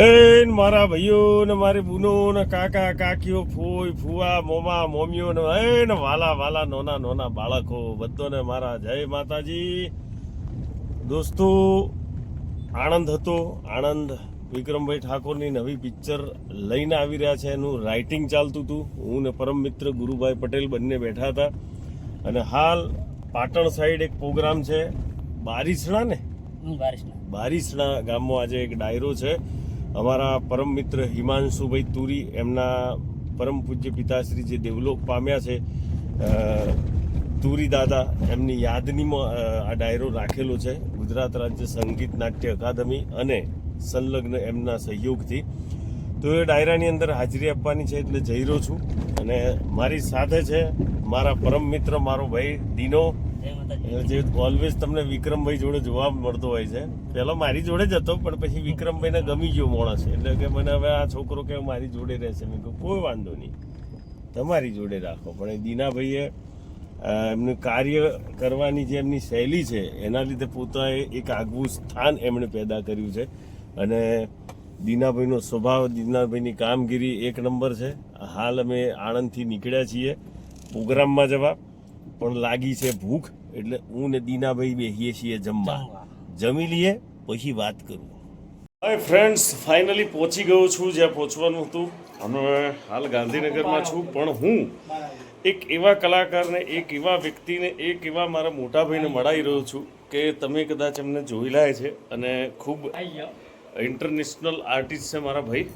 એ મારા ભાઈઓ ને મારી બુનો ને કાકા કાકીઓ ફૂઈ ફુવા મોમા મોમીઓ ને એ ને વાલા વાલા નોના નોના બાળકો બધોને મારા જય માતાજી. દોસ્તો આણંદ હતો. આણંદ વિક્રમભાઈ ઠાકોરની નવી પિક્ચર લઈને આવી રહ્યા છે. એનું રાઇટિંગ ચાલતું હતું. હું ને પરમ મિત્ર ગુરુભાઈ પટેલ બંને બેઠા હતા. અને હાલ પાટણ સાઈડ એક પ્રોગ્રામ છે. બારીસણા ને? બારીસણા ગામમાં આજે એક ડાયરો છે. અમારા પરમ મિત્ર હિમાંશુભાઈ તુરી એમના પરમ પૂજ્ય પિતાશ્રી જે દેવલોક પામ્યા છે તુરી દાદા એમની યાદનીમાં આ ડાયરો રાખેલો છે, ગુજરાત રાજ્ય સંગીત નાટ્ય અકાદમી અને સંલગ્ન એમના સહયોગથી. તો એ ડાયરાની અંદર હાજરી આપવાની છે એટલે જઈ રહ્યો છું. અને મારી સાથે છે મારા પરમ મિત્ર, મારો ભાઈ દીનો જે ઓલવેઝ તમને વિક્રમભાઈ જોડે જોવા મળતો હોય છે. પહેલો મારી જોડે જ હતો, પણ પછી વિક્રમભાઈને ગમી ગયો માણસ. એટલે કે મને હવે આ છોકરો કે મારી જોડે રહેશે. મેં કહ્યું કોઈ વાંધો નહીં. તમારી જોડે રાખો. પણ એ દીનાભાઈએ એમનું કાર્ય કરવાની જે એમની શૈલી છે, એના લીધે પોતાએ એક આગવું સ્થાન એમણે પેદા કર્યું છે. અને દીનાભાઈનો સ્વભાવ, દીનાભાઈની કામગીરી એક નંબર છે. હાલ અમે આણંદથી નીકળ્યા છીએ. પ્રોગ્રામમાં જવા. પણ લાગી છે ભૂખ એટલે હું ને દીનાભાઈ બેસીએ છીએ જમવા. જમી લઈએ પછી વાત કરું. હાય ફ્રેન્ડ્સ ફાઇનલી પહોંચી ગયો છું જ્યાં પહોંચવાનું હતું. અમે હાલ ગાંધીનગરમાં છું પણ હું એક એવા કલાકારને એક એવા વ્યક્તિને એક એવા મારા મોટા ભાઈને મળાઈ રહ્યો છું કે તમે કદાચ એમને જોયેલા છે અને ખૂબ ઇન્ટરનેશનલ આર્ટિસ્ટ છે મારા ભાઈ.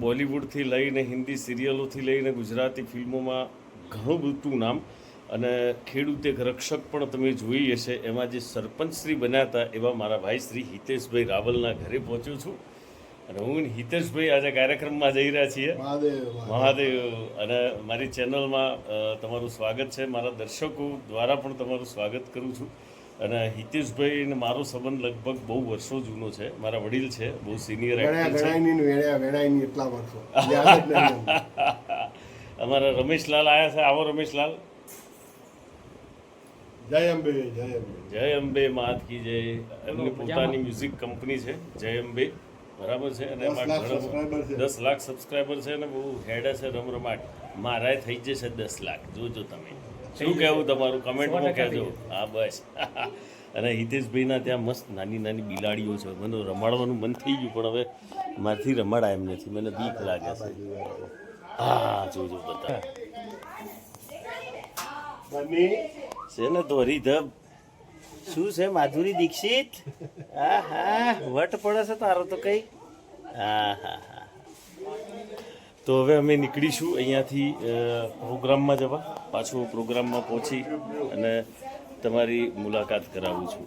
બોલિવૂડથી લઈને હિન્દી સિરિયલોથી લઈને ગુજરાતી ફિલ્મોમાં ઘણું બધું નામ. અને ખેડૂત એક રક્ષક પણ તમે જોઈ હશે એમાં જે સરપંચ શ્રી બન્યા હતા એવા મારા ભાઈ શ્રી હિતેશભાઈ રાવલના ઘરે પહોંચ્યો છું. અને હું હિતેશભાઈ આજે કાર્યક્રમમાં જઈ રહ્યા છીએ. મહાદેવ અને મારી ચેનલમાં તમારું સ્વાગત છે. મારા દર્શકો દ્વારા પણ તમારું સ્વાગત કરું છું. અને હિતેશભાઈ ને મારો સંબંધ લગભગ બહુ વર્ષો જૂનો છે. મારા વડીલ છે બહુ સિનિયર એટલા વર્ષો. અમારા રમેશલાલ આવ્યા છે. આવો રમેશલાલ. જય અંબે જય અંબે જય અંબે માત કી જય. એમની પોતાની મ્યુઝિક કંપની છે જય અંબે બરાબર છે? અને દસ લાખ. સબસ્ક્રાઈબર છે. અને બહુ હેડ છે રમરમાટ. મારાય થઈ જશે દસ લાખ. જોજો તમે. શું કહેવું તમારું? કમેન્ટમાં કહેજો. હા બસ. અને હિતેશભાઈના ત્યાં મસ્ત નાની નાની બિલાડીઓ છે. મને રમાડવાનું મન થઈ ગયું પણ હવે મારથી રમાડાય એમ નથી. મને બીક લાગે છે. હા જોજો બધા. બની. છે ને દોરી ધબ. શું છે, માધુરી દીક્ષિત? હા હા વટ પડે છે તારો તો કઈ? હા હા હા. તો હવે અમે નીકળીશું અહીંયાથી પ્રોગ્રામમાં જવા. પાછું પ્રોગ્રામમાં પહોંચી અને તમારી મુલાકાત કરાવું છું.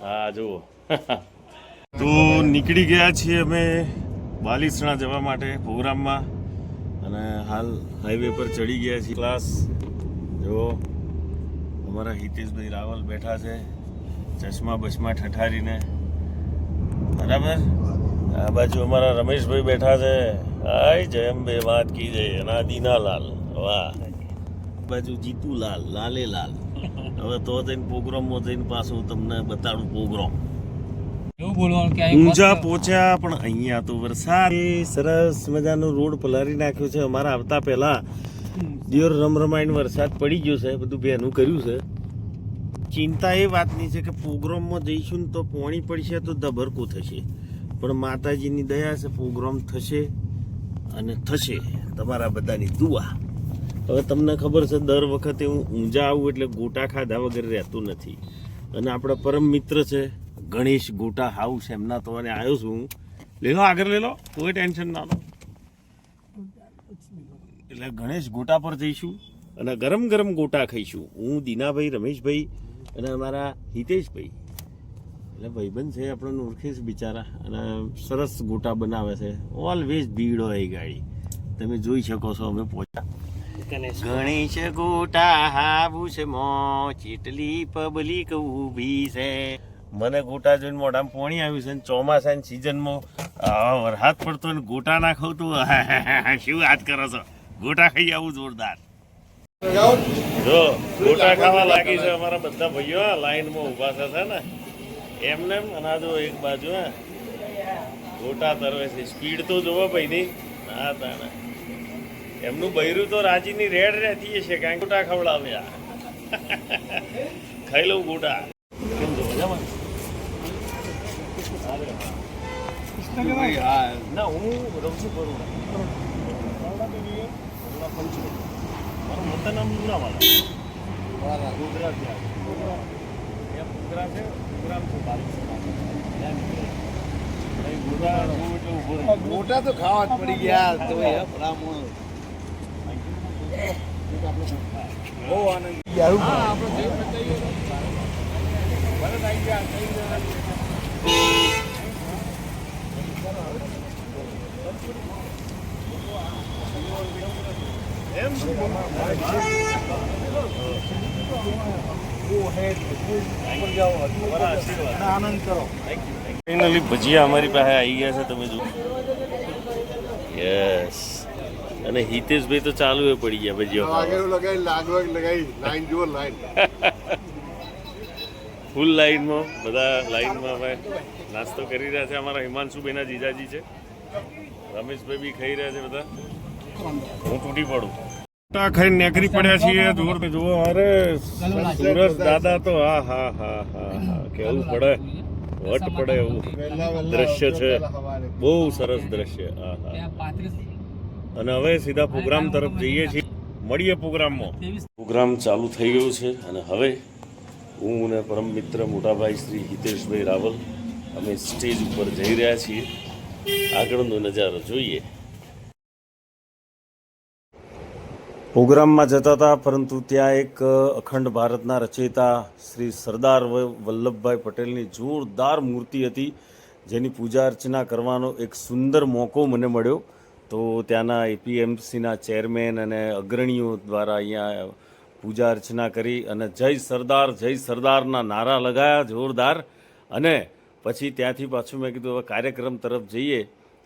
હા, જુઓ. તો નીકળી ગયા છીએ અમે બાલીસણા જવા માટે પ્રોગ્રામમાં અને હાલ હાઈવે પર ચડી ગયા છીએ. ક્લાસ જો અમારા હિતેશભાઈ રાવલ બેઠા છે ચશ્મા બસમાં ઠઠારીને. બરાબર? આ બાજુ અમારા રમેશભાઈ બેઠા છે. હાય જય અંબે વાત કી જય એના દીનાલાલ વાહ બાજુ જીતુલાલ લાલે લાલ હવે તો જઈને પ્રોગ્રામમાં જઈને પાછું તમને બતાડું પ્રોગ્રામ ઊંઝા પહોંચ્યા પણ અહીંયા તો વરસાદ. સરસ મજાનો રોડ પલારી નાખ્યો છે. અમારા આવતા પહેલા દિયોર રમરમાઈને વરસાદ પડી ગયો છે, બધું બેનું કર્યું છે. ચિંતા એ વાતની છે કે પ્રોગ્રામમાં જઈશું ને તો પોણી પડશે તો ધબરકું થશે. પણ માતાજીની દયા છે પ્રોગ્રામ થશે અને થશે. તમારા બધાની દુઆ. હવે તમને ખબર છે, દર વખતે હું ઊંઝા આવું એટલે ગોટા ખાધા વગર રહેતું નથી. અને આપણા પરમ મિત્ર છે, ગણેશ ગોટા હાઉસ, એમના તો અને આવ્યો છું લે લો, આગળ લે લો, કોઈ ટેન્શન ના લો. એટલે ગણેશ ગોટા પર જઈશું. અને ગરમ ગરમ ગોટા ખાઈશું. હું દીનાભાઈ રમેશભાઈ અને અમારા હિતેશભાઈ. એટલે ભાઈબંધ છે આપણને ઓળખે છે બિચારા. અને સરસ ગોટા બનાવે છે. ઓલવેઝ ભીડ હોય એ ગાડી. તમે જોઈ શકો છો અમે પહોંચ્યા. ગણેશ. ગોટા. હાબુ છે મો ચીટલી પબ્લિક ઊભી છે. મને ગોટા જોઈને મોઢામાં પોણી આવ્યું છે અને ચોમાસાની સિઝનમાં વરસાદ પડતો ને ગોટા ના ખાવ શું વાત કરો છો? ગોટા ખાઈ આવું જોરદાર. જો, ગોટા ખાવા લાગી છે અમારા બધા ભાઈઓ લાઈનમાં ઊભા થશે ને? એમને એમ અને જો એક બાજુ, હે. ગોટા તરવે છે. સ્પીડ તો જોવો ભાઈની ના. તાણે એમનું બૈરું તો રાજીની રેડ રહેતી છે કાંઈ ગોટા ખવડાવ્યા. ખાઈ લઉં ગોટા કેમ છો મજામાં ના હું રહું છું બરોડા બરોડા પંચમઢી મારું વતન આમ મુન્દ્રાવાળા ગુજરાતી આવે ત્યાં મુન્દ્રા છે મુન્દ્રામ છું? બાવીસ ત્યાં નીકળે મોટા તો ખાવા જ પડી ગયા. તો એ ભલામણ. બહુ આનંદ. એમ આનંદ કરો ફાઇનલી ભજીયા અમારી પાસે આવી ગયા છે તમે જો યસ અને હિતેશભાઈ તો ચાલુ એ પડી ગયા ભજીયા જુઓ ફૂલ લાઈનમાં બધા લાઈનમાં હવે નાસ્તો કરી રહ્યા છે. અમારા હિમાંશુભાઈના જીજાજી છે. રમેશભાઈ બી ખાઈ રહ્યા છે બધા. હું તૂટી પડું ટા ખાઈને નેકરી પડ્યા છીએ. જોર જુઓ અરે સુરજ દાદા તો હા હા હા હા હા. કેવું પડે? વટ પડે એવું. વહેલા વહેલા દ્રશ્ય છે. બહુ સરસ દ્રશ્ય. હા હા. અને હવે સીધા પ્રોગ્રામ તરફ જઈએ છીએ. મળીએ પ્રોગ્રામમાં. પ્રોગ્રામ ચાલુ થઈ ગયો છે અને હવે હું અને પરમ મિત્ર મોટાભાઈ શ્રી હિતેશભાઈ રાવલ અમે સ્ટેજ ઉપર જઈ રહ્યા છીએ. આગળનો નજારો જોઈએ. પ્રોગ્રામમાં જતા હતા, પરંતુ ત્યાં એક અખંડ ભારતના રચયિતા શ્રી સરદાર વલ્લભભાઈ પટેલની જોરદાર મૂર્તિ હતી, જેની પૂજા અર્ચના કરવાનો એક સુંદર મોકો મને મળ્યો. તો ત્યાંના એપીએમસીના ચેરમેન અને અગ્રણીઓ દ્વારા અહીંયા પૂજા અર્ચના કરી અને જય સરદાર, જય સરદારના નારા લગાયા, જોરદાર. અને પછી ત્યાંથી પાછું મેં કીધું, હવે કાર્યક્રમ તરફ જઈએ.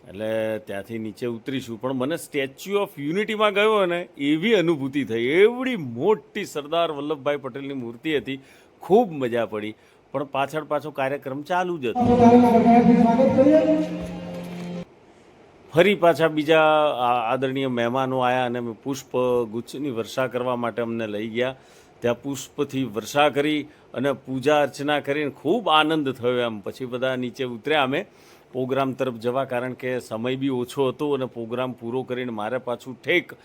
એટલે ત્યાંથી નીચે ઉતરીશું. પણ મને સ્ટેચ્યુ ઓફ યુનિટીમાં ગયો ને એવી અનુભૂતિ થઈ. એવડી મોટી સરદાર વલ્લભભાઈ પટેલની મૂર્તિ હતી. ખૂબ મજા પડી. પણ પાછળ પાછો કાર્યક્રમ ચાલુ જ હતો. ફરી પાછા બીજા આદરણીય મહેમાનો આવ્યા અને પુષ્પ ગુચ્છની વર્ષા કરવા માટે અમને લઈ ગયા. ત્યાં પુષ્પથી વર્ષા કરી અને પૂજા અર્ચના કરીને ખૂબ આનંદ થયો એમ. પછી બધા નીચે ઉતર્યા અમે. પ્રોગ્રામ તરફ જવા, કારણ કે સમય બી ઓછો હતો અને પ્રોગ્રામ પૂરો કરીને મારે પાછું ઠેક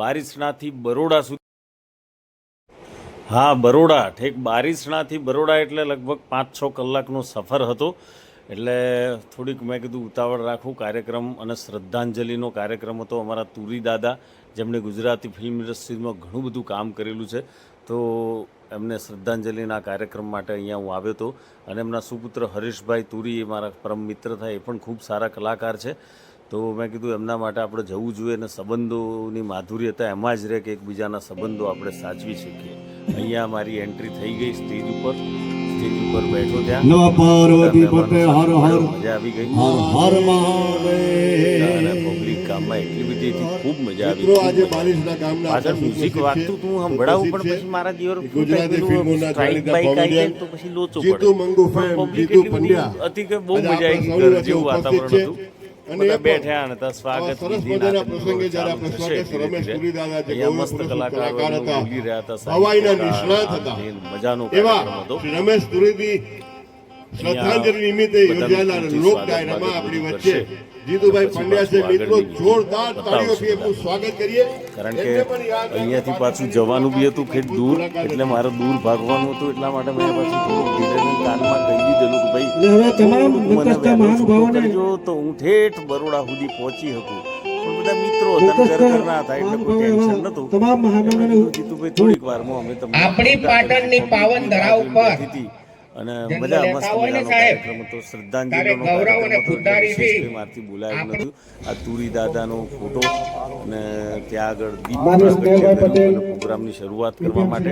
બારિશનાથી બરોડા સુધી હા, બરોડા. ઠેક બારિશનાથી બરોડા એટલે લગભગ પાંચ છ કલાકનો સફર હતો. એટલે થોડીક મેં કીધું, ઉતાવળ રાખું કાર્યક્રમ અને શ્રદ્ધાંજલિનો કાર્યક્રમ હતો અમારા તુરી દાદા, જેમણે ગુજરાતી ફિલ્મ ઇન્ડસ્ટ્રીમાં ઘણું બધું કામ કરેલું છે. તો એમને શ્રદ્ધાંજલિના કાર્યક્રમ માટે અહીંયા હું આવ્યો હતો. અને એમના સુપુત્ર હરીશભાઈ તુરી, એ મારા પરમ મિત્ર થાય, એ પણ ખૂબ સારા કલાકાર છે. તો મેં કીધું એમના માટે આપણે જવું જોઈએ અને સંબંધોની માધુર્યતા એમાં જ રહે કે એકબીજાના સંબંધો આપણે સાચવી શકીએ. અહીંયા મારી એન્ટ્રી થઈ ગઈ સ્ટેજ ઉપર. સ્ટેજ ઉપર બેઠો ત્યાં. નવ પાર્વતી પતે હર હર મજા આવી ગઈ. હર હર મહાદેવ. પબ્લિક કામમાં એટલી બધી હતી ખૂબ મજા આવી આજે મજા આવી. પાછળ મ્યુઝિક વાગતું તું સંભળાવું પણ પછી મારા દીવર ગુજરાતી ફિલ્મોના જાણીતા તો પછી લોચો જીતુ પડે. મંગુ ફેમ, જીતુ પંડ્યા. હતી કે બહુ મજા આવી જેવું વાતાવરણ હતું. અને બેઠા અને ત્યાં સ્વાગત આવા સરસ વિધિ પ્રસંગે જ્યારે આપણે સ્વાગત રમેશ ધીરે. પુરીદાદા જે મસ્ત કલાકાર હતા. હવાઈના નિષ્ણાત હતા. મજાનો એવા રમેશ તુરીદી શ્રદ્ધાંજલિ નિમિત્તે યોજાનાર લોક ડાયરામાં આપણી વચ્ચે. જીતુભાઈ પંડ્યા છે મિત્રો જોરદાર તાળીઓથી એમનું સ્વાગત કરીએ. કારણ કે અહીંયાથી પાછું જવાનું બી હતું ખેડ દૂર એટલે મારે દૂર ભાગવાનું હતું એટલા માટે મેં પાછું કાનમાં કહી દીધેલું કે ભાઈ મને કરજો તો હું ઠેઠ બરોડા સુધી પહોંચી શકું. પણ બધા મિત્રો હતા ઘર ઘરના હતા એટલે કોઈ ટેન્શન નતું તમામ મહાનુભાવોને જીતુભાઈ થોડીક વારમાં અમે તમને આપણી પાટણની પાવન ધરા ઉપર હતી અને મજા મસ્ત મજાનો કાર્યક્રમ હતો. શ્રદ્ધાંજલિનો કાર્યક્રમ હતો. એટલે ખુદદારીથી મારથી બોલાયું નતું આ તુરી દાદાનો ફોટો અને ત્યાં આગળ દીપ પ્રોગ્રામની શરૂઆત કરવા માટે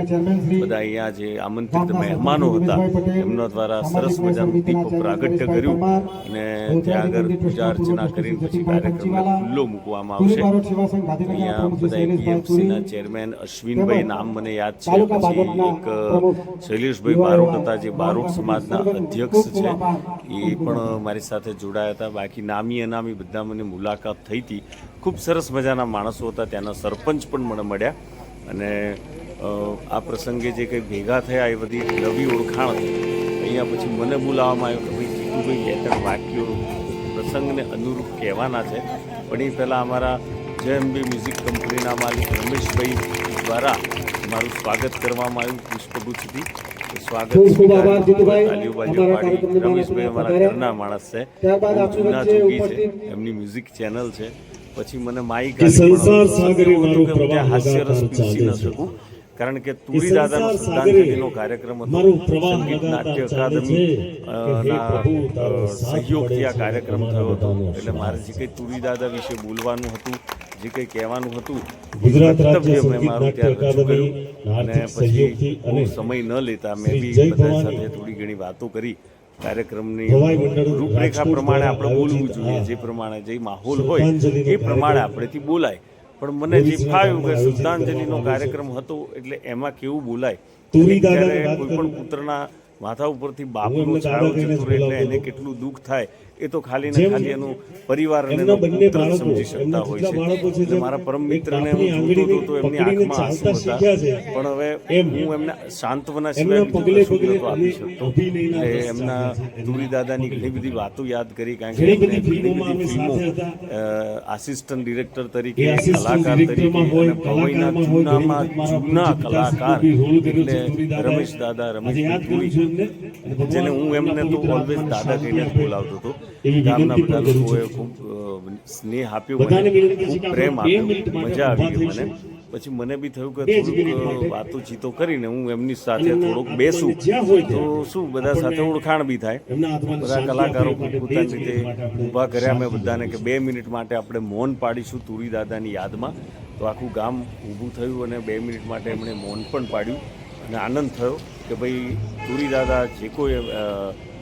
બધા અહીંયા જે આમંત્રિત મહેમાનો હતા એમના દ્વારા સરસ મજાનું દીપ પ્રાગટ્ય કર્યું અને ત્યાં આગળ પૂજા અર્ચના કરીને પછી કાર્યક્રમને ખુલ્લો મૂકવામાં આવશે. અહીંયા બધા એપીએમસીના ચેરમેન અશ્વિનભાઈ નામ મને યાદ છે. પછી એક શૈલેષભાઈ બારોટ હતા જે બારોટ સમાજના અધ્યક્ષ છે. એ પણ મારી સાથે જોડાયા હતા. બાકી નામી અનામી બધા મને મુલાકાત થઈ હતી. ખૂબ સરસ મજાના માણસો હતા. ત્યાંના સરપંચ પણ મને મળ્યા. અને આ પ્રસંગે જે કંઈ ભેગા થયા એ બધી નવી ઓળખાણ અહીંયા પછી મને બોલાવવામાં આવ્યો કે ભાઈ જીતુભાઈ બે ત્રણ વાક્યો પ્રસંગને અનુરૂપ કહેવાના છે. પણ એ પહેલાં અમારા જેએમબી મ્યુઝિક કંપનીના માલિક રમેશભાઈ દ્વારા મારું સ્વાગત કરવામાં આવ્યું પુષ્પગુચ્છથી. સ્વાગત ખૂબ ખૂબ આભાર જીતુભાઈ. અમારા કાર્યક્રમને રમેશભાઈ અમારા મારા ઘરના માણસ છે. ત્યારબાદ જૂના વચ્ચે ઉપસ્થિત એમની મ્યુઝિક ચેનલ છે. પછી મને માઇક કે આપી પણ સંસાર સાગરે મારો પ્રવાહ હાસ્ય રસ લગાતાર ન શકું. કારણ કે તુરી દાદાનો શ્રદ્ધાંજલિનો કાર્યક્રમ હતો. સંગીત નાટ્ય અકાદમી ના, સહયોગથી આ કાર્યક્રમ થયો હતો. એટલે મારે જે કંઈ તુરી દાદા વિશે બોલવાનું હતું જે કંઈ કહેવાનું હતું ગુજરાત રાજ્ય મારું ત્યાં રજૂ કર્યું અને પછી બહુ સમય ન લેતા મેં બી બધા સાથે થોડી ઘણી વાતો કરી. કાર્યક્રમની રૂપરેખા પ્રમાણે આપણે બોલવું જોઈએ જે પ્રમાણે જે માહોલ હોય એ પ્રમાણે આપણેથી બોલાય. પણ મને જે ફાવ્યું કે શ્રદ્ધાંજલિનો. કાર્યક્રમ હતો એટલે એમાં કેવું બોલાય? વાત કોઈ પણ પુત્રના માથા ઉપરથી બાપનો કહીને જતો એટલે એને કેટલું દુઃખ થાય. એ તો ખાલી ને ખાલી એનું પરિવાર અને સમજી શકતા હોય છે. એટલે મારા પરમ મિત્રને હું જોતો તો એમની આંખમાં આંસુ હતા. પણ હવે હું એમને સાંત્વના સિવાય બીજું કશું પગલે આપી શકતો. એટલે એમના ચાલે દાદાની ઘણી બધી વાતો યાદ કરી કારણ કે ઘણી બધી ફિલ્મો આસિસ્ટન્ટ ડિરેક્ટર તરીકે કલાકાર તરીકે અને પવઈના જૂનામાં જૂના કલાકાર એટલે રમેશ દાદા રમેશ જેને હું એમને તો ઓલવેઝ દાદા કહીને બોલાવતો હતો. એવી વિનંતી પણ કરું છું. ખૂબ સ્નેહ આપ્યો બધાને ખૂબ પ્રેમ આપ્યો. મજા આવી ગઈ મને. પછી મને બી થયું કે થોડુંક વાતો ચીતો કરીને હું એમની સાથે થોડોક બેસું. તો શું બધા સાથે ઓળખાણ બી થાય. બધા કલાકારો પોતાની રીતે ઊભા કર્યા. મેં બધાને કે બે મિનિટ માટે આપણે મૌન પાડીશું તુરી દાદાની યાદમાં. તો આખું ગામ ઊભું થયું અને બે મિનિટ માટે એમણે મૌન પણ પાડ્યું. અને આનંદ થયો કે ભાઈ તુરી દાદા જે કોઈ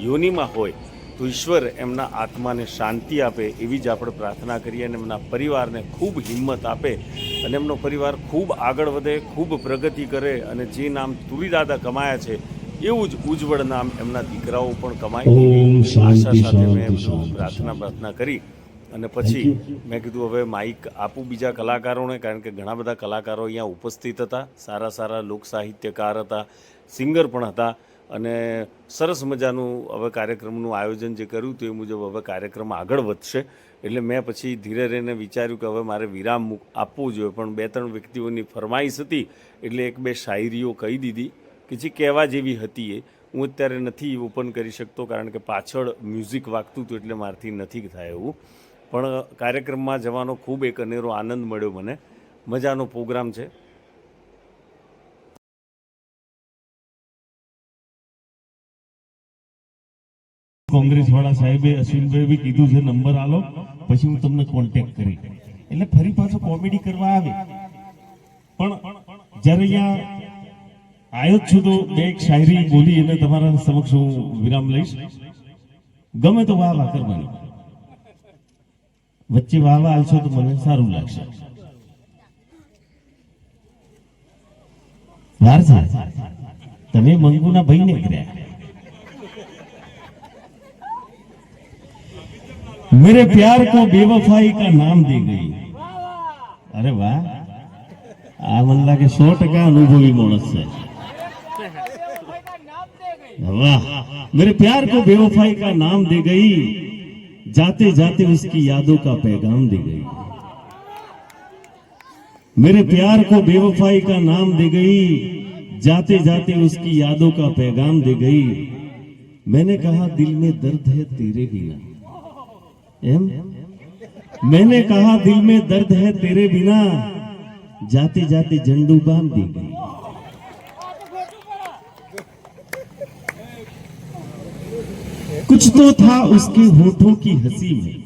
યોનિમાં હોય તો ઈશ્વર એમના આત્માને શાંતિ આપે એવી જ આપણે પ્રાર્થના કરીએ અને એમના પરિવારને ખૂબ હિંમત આપે અને એમનો પરિવાર ખૂબ આગળ વધે ખૂબ પ્રગતિ કરે અને જે નામ તુરી દાદા કમાયા છે એવું જ ઉજ્જવળ નામ એમના દીકરાઓ પણ કમાય. આશા સાથે મેં એમનું પ્રાર્થના પ્રાર્થના કરી અને પછી મેં કીધું હવે માઇક આપું બીજા કલાકારોને કારણ કે ઘણા બધા કલાકારો અહીંયા ઉપસ્થિત હતા સારા સારા લોકસાહિત્યકાર હતા સિંગર પણ હતા. અને સરસ મજાનું હવે કાર્યક્રમનું આયોજન જે કર્યું તે મુજબ હવે કાર્યક્રમ આગળ વધશે. એટલે મેં પછી ધીરે રહીને વિચાર્યું કે હવે મારે વિરામ આપવો જોઈએ. પણ બે ત્રણ વ્યક્તિઓની ફરમાઈશ હતી એટલે એક બે શાયરીઓ કહી દીધી કે જે કહેવા જેવી હતી એ. હું અત્યારે નથી ઓપન કરી શકતો કારણ કે પાછળ મ્યુઝિક વાગતું હતું એટલે મારથી નથી થાય એવું. પણ કાર્યક્રમમાં જવાનો ખૂબ એક અનેરો આનંદ મળ્યો મને. મજાનો પ્રોગ્રામ છે. કોંગ્રેસ વાળા સાહેબે અશ્વિનભાઈ બી કીધું છે નંબર આલો. પછી હું તમને કોન્ટેક્ટ કરી. એટલે ફરી પાછો કોમેડી કરવા આવે. પણ જ્યારે અહીંયા આવ્યો છું તો બે એક શાયરી બોલી અને તમારા સમક્ષ હું વિરામ લઈશ. ગમે તો વાહ વાહ કરવાની. વચ્ચે વાહ વાહ આવશો તો મને સારું લાગશે. તમે મંગુના ભાઈ ને કર્યા. मेरे प्यार को बेवफाई का नाम दी गई अरे वाह આ મને લાગે સો ટકા અનુભવી માણસ છે वाह मेरे प्यार को बेवफाई का नाम दे गई जाते जाते उसकी यादों का पैगाम दे गई मेरे प्यार को बेवफाई का नाम दे गई जाते जाते उसकी यादों का पैगाम दे गई मैंने कहा दिल में दर्द है तेरे बिना एम? मैंने कहा, दिल में दर्द है तेरे बिना। जाते जाते झंडू बाँध दी गई। कुछ तो था उसके होठों की हँसी में।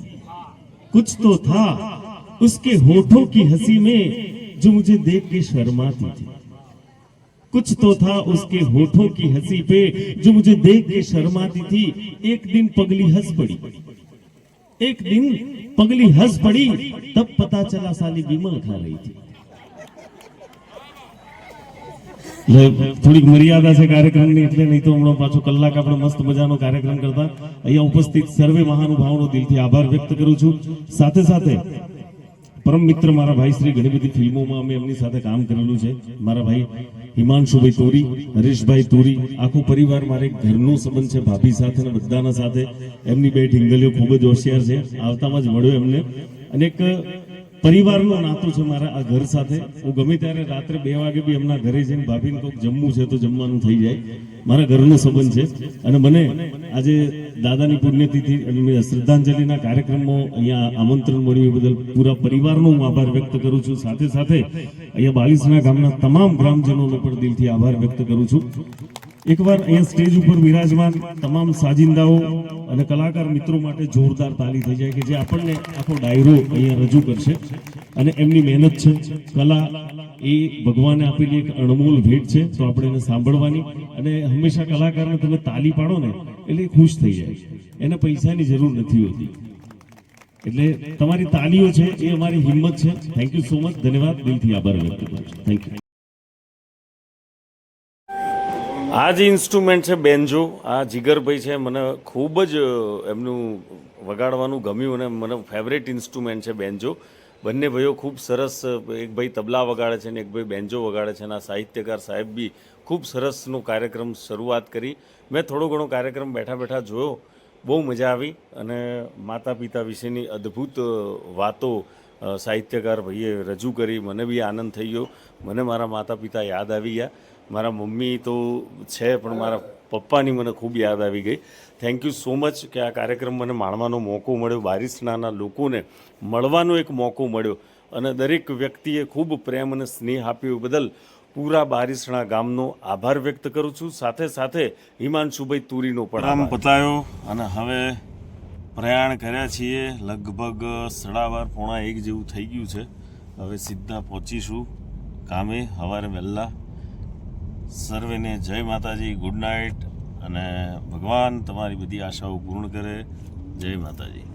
कुछ तो था उसके होठों की हँसी में, जो मुझे देख के शर्माती थी। कुछ तो था उसके होठों की हँसी पे, जो मुझे देख के शर्माती थी। एक दिन पगली हंस पड़ी। एक दिन पगली हंस पड़ी तब पता चला साली विमल खा रही थी એટલે થોડીક મર્યાદા છે કાર્યક્રમની એટલે નહીં તો હમણાં પાછો કલાક આપણે મસ્ત મજાનો કાર્યક્રમ કરતા અહીંયા ઉપસ્થિત સર્વે મહાનુભાવોનો દિલથી આભાર વ્યક્ત કરું છું સાથે સાથે પરમ મિત્ર મારા ભાઈ શ્રી ઘણી બધી ફિલ્મોમાં અમે એમની સાથે કામ કરેલું છે મારા ભાઈ હિમાંશુભાઈ તોરી હરેશભાઈ તોરી, આખો પરિવાર મારે ઘરનો સંબંધ છે, ભાભી સાથે અને બધાના સાથે. એમની બે ઢીંગલીઓ ખૂબ જ હોશિયાર છે. આવતામાં જ મળ્યો એમને. અને એક પરિવારનો નાતો છે મારા આ ઘર સાથે. હું ગમે ત્યારે રાત્રે બે વાગે બી એમના ઘરે જઈને ભાભીને કોઈક જમવું છે તો જમવાનું થઈ જાય. મારા ઘરનો સંબંધ છે. અને મને આજે દાદાની પુણ્યતિથિ શ્રદ્ધાંજલિના કાર્યક્રમમાં અહીંયા આમંત્રણ મળ્યું બદલ પૂરા પરિવારનો હું આભાર વ્યક્ત કરું છું. સાથે સાથે અહીંયા બાલીસના ગામના તમામ ગ્રામજનોનો પણ દિલથી આભાર વ્યક્ત કરું છું. એકવાર અહીંયા સ્ટેજ ઉપર વિરાજમાન તમામ સાજિંદાઓ અને કલાકાર મિત્રો માટે જોરદાર તાલી થઈ જાય કે જે આપણને આખો ડાયરો અહીંયા રજૂ કરશે. અને એમની મહેનત છે. કલા એ ભગવાને આપેલી એક અણમોલ ભેટ છે. તો આપણે એને સાંભળવાની અને હંમેશા કલાકારને તમે તાલી પાડો ને એટલે ખુશ થઈ જાય. એને પૈસાની જરૂર નથી હોતી. એટલે તમારી તાલીઓ છે એ અમારી હિંમત છે. થેન્ક યુ સો મચ ધન્યવાદ. દિલથી આભાર વ્યક્ત કરું છું. થેન્ક યુ આ જે ઇન્સ્ટ્રુમેન્ટ છે બેન્જો. આ જીગરભાઈ છે, મને ખૂબ જ એમનું વગાડવાનું ગમ્યું અને મને ફેવરેટ ઇન્સ્ટ્રુમેન્ટ છે બેન્જો. બંને ભાઈઓ ખૂબ સરસ એક ભાઈ તબલા વગાડે છે ને એક ભાઈ બેન્જો વગાડે છે અને આ સાહિત્યકાર સાહેબ બી ખૂબ સરસનો કાર્યક્રમ શરૂઆત કરી. મેં થોડો ઘણો કાર્યક્રમ બેઠા બેઠા જોયો, બહુ મજા આવી અને માતા પિતા વિશેની અદ્ભુત વાતો સાહિત્યકાર ભાઈએ રજૂ કરી. મને બી આનંદ થઈ ગયો. મને મારા માતા પિતા યાદ આવી ગયા. મારા મમ્મી તો છે પણ મારા પપ્પાની મને ખૂબ યાદ આવી ગઈ. થેન્ક યુ સો મચ કે આ કાર્યક્રમ મને માણવાનો મોકો મળ્યો બારિસનાના લોકોને મળવાનો એક મોકો મળ્યો અને દરેક વ્યક્તિએ ખૂબ પ્રેમ અને સ્નેહ આપ્યો. બદલ પૂરા બારિસણા ગામનો આભાર વ્યક્ત કરું છું. સાથે સાથે હિમાંશુભાઈ તુરીનો પણ આમ પતાયો અને હવે પ્રયાણ કર્યા છીએ. લગભગ સડાવાર પોણા એક જેવું થઈ ગયું છે. હવે સીધા પહોંચીશું. કામે સવારે વહેલા. સર્વેને જય માતાજી ગુડ નાઇટ અને ભગવાન તમારી બધી આશાઓ પૂર્ણ કરે. જય માતાજી.